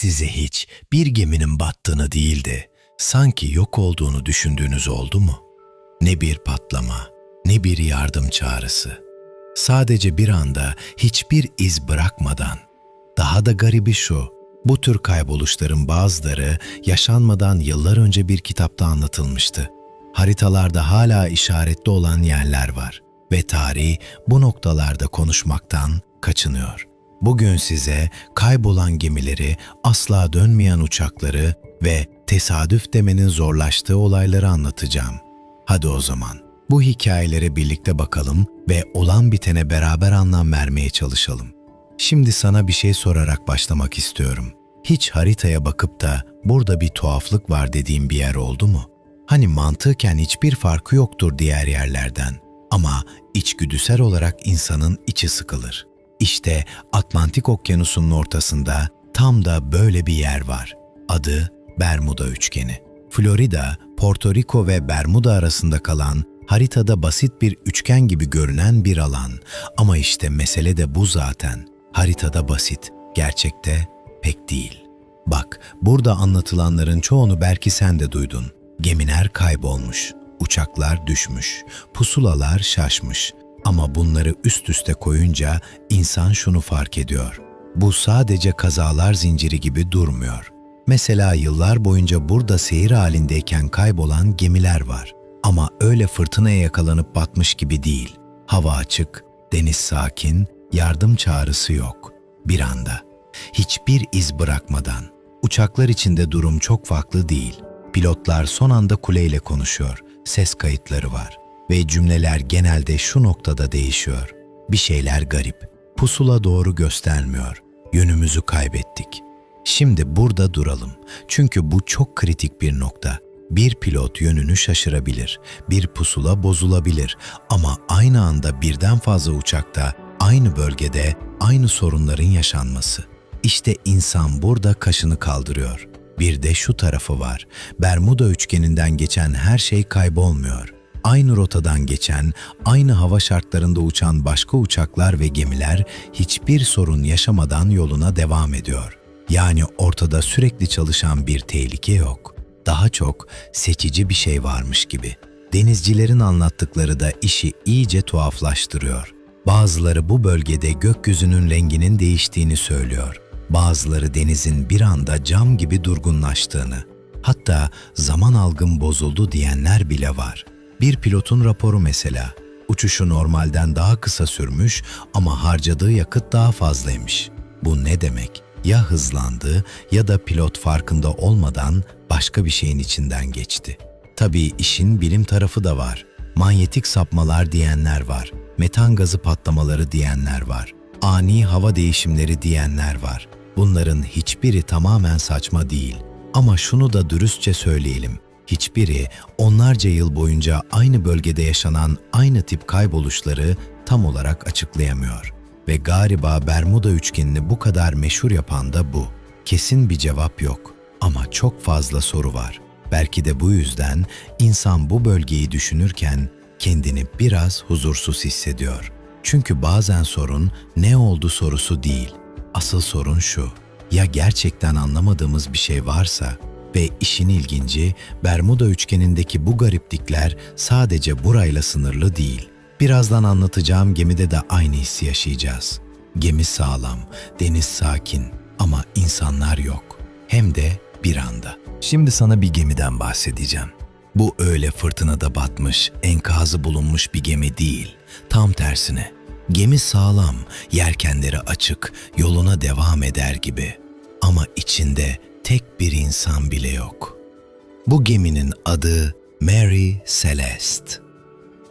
Size hiç bir geminin battığını değil de sanki yok olduğunu düşündüğünüz oldu mu? Ne bir patlama, ne bir yardım çağrısı. Sadece bir anda hiçbir iz bırakmadan. Daha da garibi şu, bu tür kayboluşların bazıları yaşanmadan yıllar önce bir kitapta anlatılmıştı. Haritalarda hala işaretli olan yerler var ve tarih bu noktalarda konuşmaktan kaçınıyor. Bugün size kaybolan gemileri, asla dönmeyen uçakları ve tesadüf demenin zorlaştığı olayları anlatacağım. Hadi o zaman bu hikayelere birlikte bakalım ve olan bitene beraber anlam vermeye çalışalım. Şimdi sana bir şey sorarak başlamak istiyorum. Hiç haritaya bakıp da burada bir tuhaflık var dediğim bir yer oldu mu? Hani mantıken hiçbir farkı yoktur diğer yerlerden ama içgüdüsel olarak insanın içi sıkılır. İşte Atlantik Okyanusu'nun ortasında tam da böyle bir yer var. Adı Bermuda Üçgeni. Florida, Porto Rico ve Bermuda arasında kalan haritada basit bir üçgen gibi görünen bir alan. Ama işte mesele de bu zaten. Haritada basit, gerçekte pek değil. Bak, burada anlatılanların çoğunu belki sen de duydun. Gemiler kaybolmuş, uçaklar düşmüş, pusulalar şaşmış. Ama bunları üst üste koyunca insan şunu fark ediyor. Bu sadece kazalar zinciri gibi durmuyor. Mesela yıllar boyunca burada seyir halindeyken kaybolan gemiler var. Ama öyle fırtınaya yakalanıp batmış gibi değil. Hava açık, deniz sakin, yardım çağrısı yok. Bir anda. Hiçbir iz bırakmadan. Uçaklar içinde durum çok farklı değil. Pilotlar son anda kuleyle konuşuyor. Ses kayıtları var. Ve cümleler genelde şu noktada değişiyor. Bir şeyler garip. Pusula doğru göstermiyor. Yönümüzü kaybettik. Şimdi burada duralım. Çünkü bu çok kritik bir nokta. Bir pilot yönünü şaşırabilir, bir pusula bozulabilir ama aynı anda birden fazla uçakta aynı bölgede aynı sorunların yaşanması. İşte insan burada kaşını kaldırıyor. Bir de şu tarafı var. Bermuda üçgeninden geçen her şey kaybolmuyor. Aynı rotadan geçen, aynı hava şartlarında uçan başka uçaklar ve gemiler hiçbir sorun yaşamadan yoluna devam ediyor. Yani ortada sürekli çalışan bir tehlike yok. Daha çok seçici bir şey varmış gibi. Denizcilerin anlattıkları da işi iyice tuhaflaştırıyor. Bazıları bu bölgede gökyüzünün renginin değiştiğini söylüyor. Bazıları denizin bir anda cam gibi durgunlaştığını, hatta zaman algım bozuldu diyenler bile var. Bir pilotun raporu mesela. Uçuşu normalden daha kısa sürmüş ama harcadığı yakıt daha fazlaymış. Bu ne demek? Ya hızlandı ya da pilot farkında olmadan başka bir şeyin içinden geçti. Tabii işin bilim tarafı da var. Manyetik sapmalar diyenler var. Metan gazı patlamaları diyenler var. Ani hava değişimleri diyenler var. Bunların hiçbiri tamamen saçma değil. Ama şunu da dürüstçe söyleyelim. Hiçbiri onlarca yıl boyunca aynı bölgede yaşanan aynı tip kayboluşları tam olarak açıklayamıyor. Ve galiba Bermuda üçgenini bu kadar meşhur yapan da bu. Kesin bir cevap yok ama çok fazla soru var. Belki de bu yüzden insan bu bölgeyi düşünürken kendini biraz huzursuz hissediyor. Çünkü bazen sorun ne oldu sorusu değil. Asıl sorun şu. Ya gerçekten anlamadığımız bir şey varsa ve işin ilginci Bermuda üçgenindeki bu gariplikler sadece burayla sınırlı değil. Birazdan anlatacağım gemide de aynı hissi yaşayacağız. Gemi sağlam, deniz sakin ama insanlar yok. Hem de bir anda. Şimdi sana bir gemiden bahsedeceğim. Bu öyle fırtınada batmış, enkazı bulunmuş bir gemi değil. Tam tersine. Gemi sağlam, yelkenleri açık, yoluna devam eder gibi. Ama içinde tek bir insan bile yok. Bu geminin adı Mary Celeste.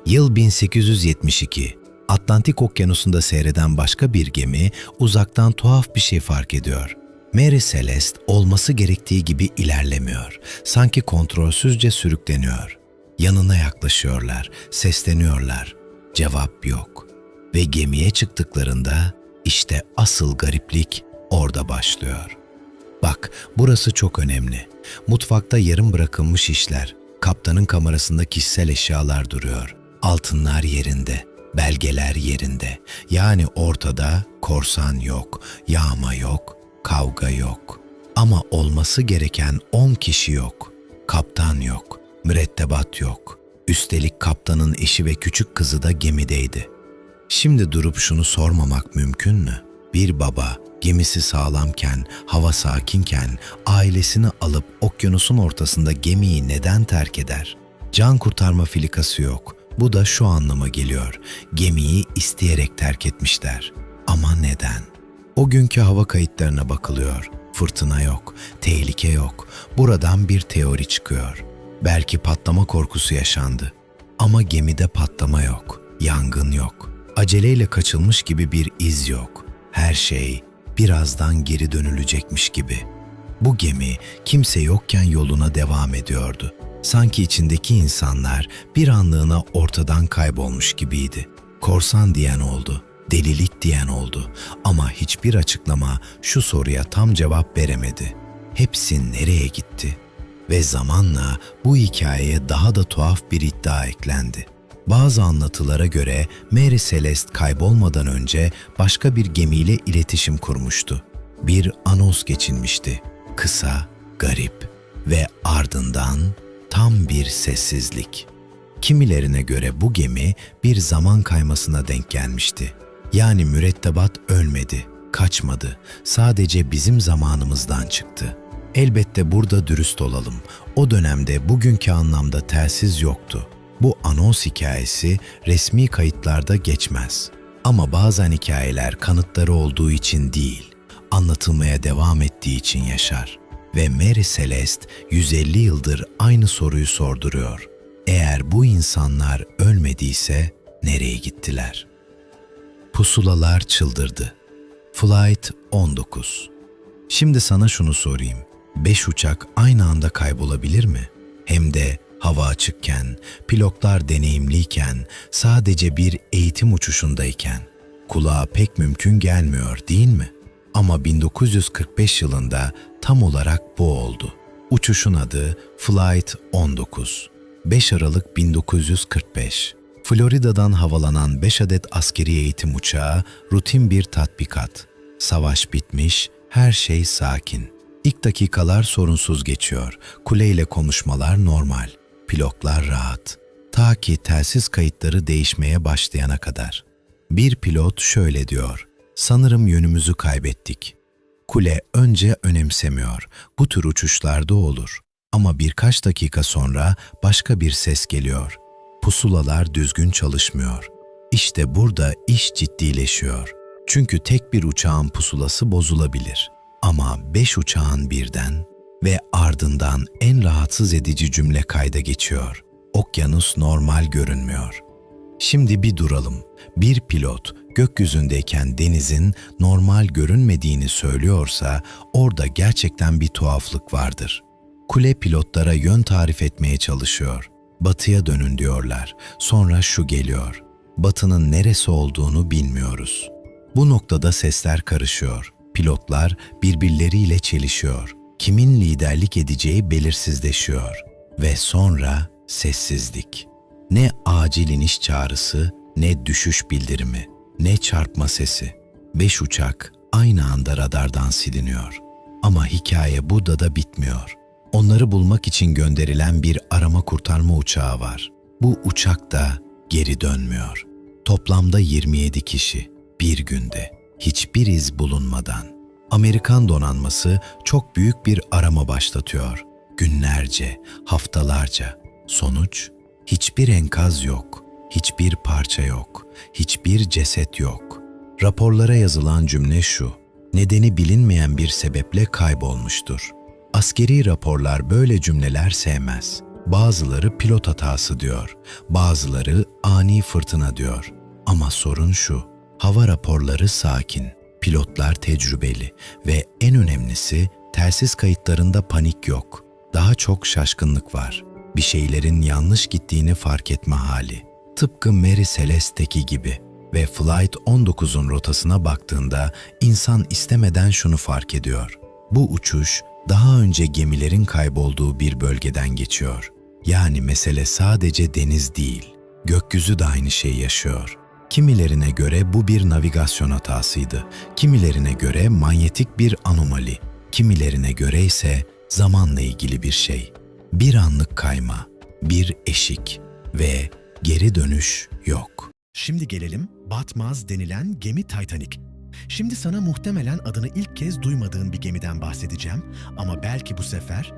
Yıl 1872. Atlantik Okyanusu'nda seyreden başka bir gemi uzaktan tuhaf bir şey fark ediyor. Mary Celeste olması gerektiği gibi ilerlemiyor. Sanki kontrolsüzce sürükleniyor. Yanına yaklaşıyorlar, sesleniyorlar. Cevap yok. Ve gemiye çıktıklarında işte asıl gariplik orada başlıyor. Bak, burası çok önemli. Mutfakta yarım bırakılmış işler. Kaptanın kamerasında kişisel eşyalar duruyor. Altınlar yerinde, belgeler yerinde. Yani ortada korsan yok, yağma yok, kavga yok. Ama olması gereken 10 kişi yok. Kaptan yok, mürettebat yok. Üstelik kaptanın eşi ve küçük kızı da gemideydi. Şimdi durup şunu sormamak mümkün mü? Bir baba gemisi sağlamken, hava sakinken ailesini alıp okyanusun ortasında gemiyi neden terk eder? Can kurtarma filikası yok. Bu da şu anlama geliyor. Gemiyi isteyerek terk etmişler. Ama neden? O günkü hava kayıtlarına bakılıyor. Fırtına yok, tehlike yok. Buradan bir teori çıkıyor. Belki patlama korkusu yaşandı. Ama gemide patlama yok, yangın yok. Aceleyle kaçılmış gibi bir iz yok. Her şey birazdan geri dönülecekmiş gibi. Bu gemi kimse yokken yoluna devam ediyordu. Sanki içindeki insanlar bir anlığına ortadan kaybolmuş gibiydi. Korsan diyen oldu, delilik diyen oldu ama hiçbir açıklama şu soruya tam cevap veremedi. Hepsi nereye gitti? Ve zamanla bu hikayeye daha da tuhaf bir iddia eklendi. Bazı anlatılara göre Mary Celeste kaybolmadan önce başka bir gemiyle iletişim kurmuştu. Bir anons geçilmişti. Kısa, garip ve ardından tam bir sessizlik. Kimilerine göre bu gemi bir zaman kaymasına denk gelmişti. Yani mürettebat ölmedi, kaçmadı. Sadece bizim zamanımızdan çıktı. Elbette burada dürüst olalım. O dönemde bugünkü anlamda telsiz yoktu. Bu anons hikayesi resmi kayıtlarda geçmez. Ama bazen hikayeler kanıtları olduğu için değil, anlatılmaya devam ettiği için yaşar. Ve Mary Celeste 150 yıldır aynı soruyu sorduruyor. Eğer bu insanlar ölmediyse nereye gittiler? Pusulalar çıldırdı. Flight 19 Şimdi sana şunu sorayım. Beş uçak aynı anda kaybolabilir mi? Hem de hava açıkken, pilotlar deneyimliyken, sadece bir eğitim uçuşundayken. Kulağa pek mümkün gelmiyor değil mi? Ama 1945 yılında tam olarak bu oldu. Uçuşun adı Flight 19. 5 Aralık 1945. Florida'dan havalanan 5 adet askeri eğitim uçağı rutin bir tatbikat. Savaş bitmiş, her şey sakin. İlk dakikalar sorunsuz geçiyor. Kuleyle konuşmalar normal. Pilotlar rahat. Ta ki telsiz kayıtları değişmeye başlayana kadar. Bir pilot şöyle diyor. Sanırım yönümüzü kaybettik. Kule önce önemsemiyor. Bu tür uçuşlarda olur. Ama birkaç dakika sonra başka bir ses geliyor. Pusulalar düzgün çalışmıyor. İşte burada iş ciddileşiyor. Çünkü tek bir uçağın pusulası bozulabilir. Ama beş uçağın birden ve ardından en rahatsız edici cümle kayda geçiyor. Okyanus normal görünmüyor. Şimdi bir duralım. Bir pilot gökyüzündeyken denizin normal görünmediğini söylüyorsa orada gerçekten bir tuhaflık vardır. Kule pilotlara yön tarif etmeye çalışıyor. Batıya dönün diyorlar. Sonra şu geliyor. Batının neresi olduğunu bilmiyoruz. Bu noktada sesler karışıyor. Pilotlar birbirleriyle çelişiyor. Kimin liderlik edeceği belirsizleşiyor. Ve sonra sessizlik. Ne acil iniş çağrısı, ne düşüş bildirimi, ne çarpma sesi. Beş uçak aynı anda radardan siliniyor. Ama hikaye burada da bitmiyor. Onları bulmak için gönderilen bir arama kurtarma uçağı var. Bu uçak da geri dönmüyor. Toplamda 27 kişi bir günde hiçbir iz bulunmadan. Amerikan donanması çok büyük bir arama başlatıyor. Günlerce, haftalarca. Sonuç hiçbir enkaz yok, hiçbir parça yok, hiçbir ceset yok. Raporlara yazılan cümle şu: Nedeni bilinmeyen bir sebeple kaybolmuştur. Askeri raporlar böyle cümleler sevmez. Bazıları pilot hatası diyor, bazıları ani fırtına diyor. Ama sorun şu, hava raporları sakin, pilotlar tecrübeli ve en önemlisi telsiz kayıtlarında panik yok. Daha çok şaşkınlık var. Bir şeylerin yanlış gittiğini fark etme hali. Tıpkı Mary Celeste'deki gibi ve Flight 19'un rotasına baktığında insan istemeden şunu fark ediyor. Bu uçuş daha önce gemilerin kaybolduğu bir bölgeden geçiyor. Yani mesele sadece deniz değil, gökyüzü de aynı şeyi yaşıyor. Kimilerine göre bu bir navigasyon hatasıydı, kimilerine göre manyetik bir anomali. Kimilerine göre ise zamanla ilgili bir şey. Bir anlık kayma, bir eşik ve geri dönüş yok. Şimdi gelelim batmaz denilen gemi Titanic. Şimdi sana muhtemelen adını ilk kez duymadığın bir gemiden bahsedeceğim ama belki bu sefer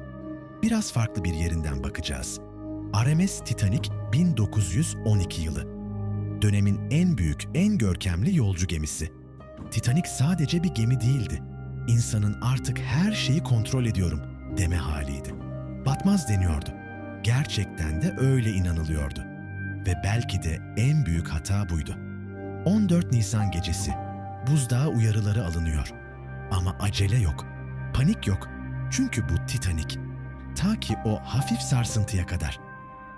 biraz farklı bir yerinden bakacağız. RMS Titanic 1912 yılı. Dönemin en büyük, en görkemli yolcu gemisi. Titanic sadece bir gemi değildi. İnsanın artık her şeyi kontrol ediyorum deme haliydi. Batmaz deniyordu. Gerçekten de öyle inanılıyordu. Ve belki de en büyük hata buydu. 14 Nisan gecesi buzdağı uyarıları alınıyor. Ama acele yok, panik yok. Çünkü bu Titanic. Ta ki o hafif sarsıntıya kadar.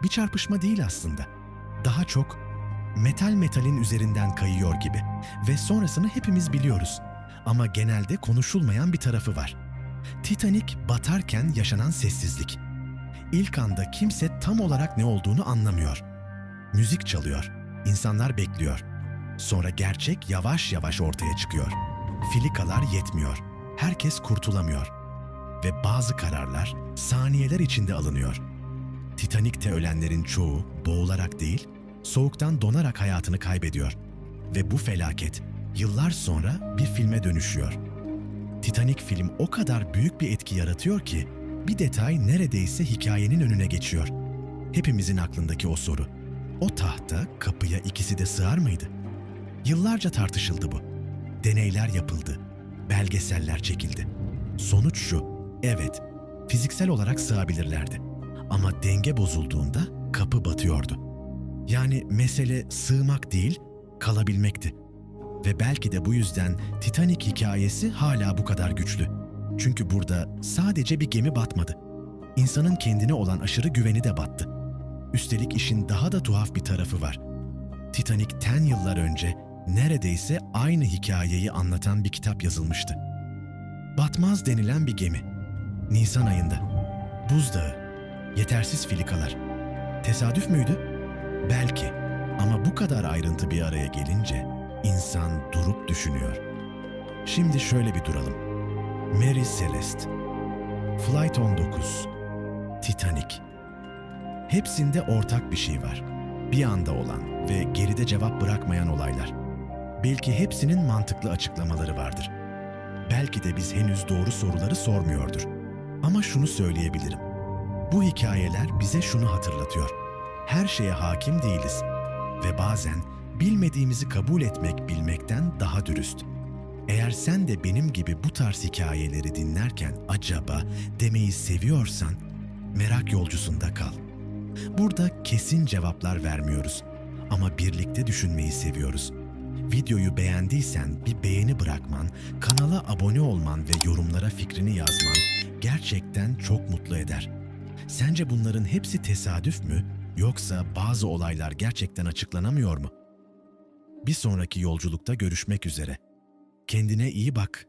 Bir çarpışma değil aslında. Daha çok metal metalin üzerinden kayıyor gibi. Ve sonrasını hepimiz biliyoruz. Ama genelde konuşulmayan bir tarafı var. Titanic batarken yaşanan sessizlik. İlk anda kimse tam olarak ne olduğunu anlamıyor. Müzik çalıyor, insanlar bekliyor. Sonra gerçek yavaş yavaş ortaya çıkıyor. Filikalar yetmiyor, herkes kurtulamıyor. Ve bazı kararlar saniyeler içinde alınıyor. Titanik'te ölenlerin çoğu boğularak değil, soğuktan donarak hayatını kaybediyor. Ve bu felaket yıllar sonra bir filme dönüşüyor. Titanic film o kadar büyük bir etki yaratıyor ki bir detay neredeyse hikayenin önüne geçiyor. Hepimizin aklındaki o soru. O tahta kapıya ikisi de sığar mıydı? Yıllarca tartışıldı bu. Deneyler yapıldı. Belgeseller çekildi. Sonuç şu. Evet, fiziksel olarak sığabilirlerdi. Ama denge bozulduğunda kapı batıyordu. Yani mesele sığmak değil, kalabilmekti. Ve belki de bu yüzden Titanic hikayesi hala bu kadar güçlü. Çünkü burada sadece bir gemi batmadı. İnsanın kendine olan aşırı güveni de battı. Üstelik işin daha da tuhaf bir tarafı var. Titanic'ten yıllar önce neredeyse aynı hikayeyi anlatan bir kitap yazılmıştı. Batmaz denilen bir gemi. Nisan ayında. Buzdağı. Yetersiz filikalar. Tesadüf müydü? Belki. Ama bu kadar ayrıntı bir araya gelince insan durup düşünüyor. Şimdi şöyle bir duralım. Mary Celeste, Flight 19, Titanic. Hepsinde ortak bir şey var. Bir anda olan ve geride cevap bırakmayan olaylar. Belki hepsinin mantıklı açıklamaları vardır. Belki de biz henüz doğru soruları sormuyordur. Ama şunu söyleyebilirim. Bu hikayeler bize şunu hatırlatıyor. Her şeye hakim değiliz ve bazen bilmediğimizi kabul etmek bilmekten daha dürüst. Eğer sen de benim gibi bu tarz hikayeleri dinlerken acaba demeyi seviyorsan merak yolcusunda kal. Burada kesin cevaplar vermiyoruz ama birlikte düşünmeyi seviyoruz. Videoyu beğendiysen bir beğeni bırakman, kanala abone olman ve yorumlara fikrini yazman gerçekten çok mutlu eder. Sence bunların hepsi tesadüf mü yoksa bazı olaylar gerçekten açıklanamıyor mu? Bir sonraki yolculukta görüşmek üzere. Kendine iyi bak